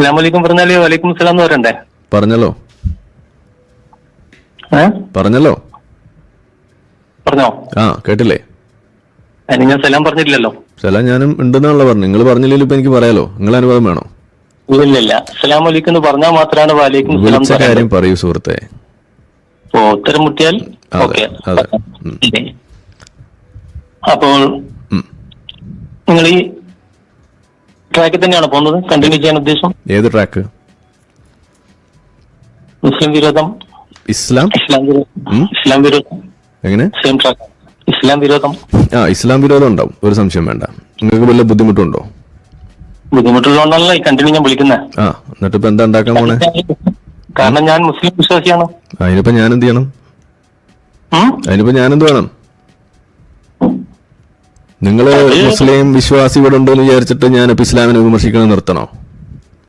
അസ്സലാം വലൈക്കും പറഞ്ഞാൽ വലൈക്കും സലാം എന്ന് പറയണ്ടേ? പറഞ്ഞല്ലോ. പറഞ്ഞല്ലോ. പറഞ്ഞോ? ആ കേട്ടില്ലേ? ഞാൻ സലാം പറഞ്ഞിട്ടില്ലല്ലോ? സലാം ഞാനും ഉണ്ടെന്നാണല്ലോ പറഞ്ഞു നിങ്ങൾ പറഞ്ഞില്ലെങ്കിൽ ഇപ്പൊ എനിക്ക് പറയാലോ. നിങ്ങൾ അനുഭവം വേണോ? ഇല്ലില്ല. അസ്സലാം വലൈക്കും എന്ന് പറഞ്ഞാൽ മാത്രമാണ് വലൈക്കും സലാം കാര്യം പറയൂ സുഹൃത്തെ. ഓ ഉത്തരം മുട്ടിയാൽ ഓക്കെ. അപ്പോൾ നിങ്ങൾ ഈ ട്രാക്കിൽ തന്നെയാണ് പോകുന്നത് കണ്ടിന്യൂ ചെയ്യാൻ ഉദ്ദേശം? ഏത് ട്രാക്ക് മുസ്ലിം വിരോധം? ഇസ്ലാം? ഇസ്ലാം വിരോധം ഇസ്ലാം വിരോധം എങ്ങനെ? സെയിം ട്രാക്ക് ഇസ്ലാം വിരോധം? ആ ഇസ്ലാം വിരോധം ഉണ്ടാവും. ഒരു സംശയം വേണ്ട. നിങ്ങൾക്ക് വല്ല ബുദ്ധിമുട്ടുണ്ടോ? ബുദ്ധിമുട്ടുള്ളതുകൊണ്ടല്ല ഈ കണ്ടിന്യൂ ഞാൻ വിളിക്കുന്നത് ആ എന്നിട്ട് ഇപ്പൊ എന്താ ഉണ്ടാക്കാൻ പോണേ? കാരണം ഞാൻ മുസ്ലിം വിശ്വാസിയാണ്. അതിനിപ്പോ ഞാൻ എന്ത് ചെയ്യണം? അതിനിപ്പോ ഞാൻ എന്ത് വേണം? നിങ്ങൾ മുസ്ലിം വിശ്വാസി ഇവിടെ ഉണ്ടെന്ന് വിചാരിച്ചിട്ട് ഞാനിപ്പോ ഇസ്ലാമിനെ വിമർശിക്കണം നിർത്തണോ?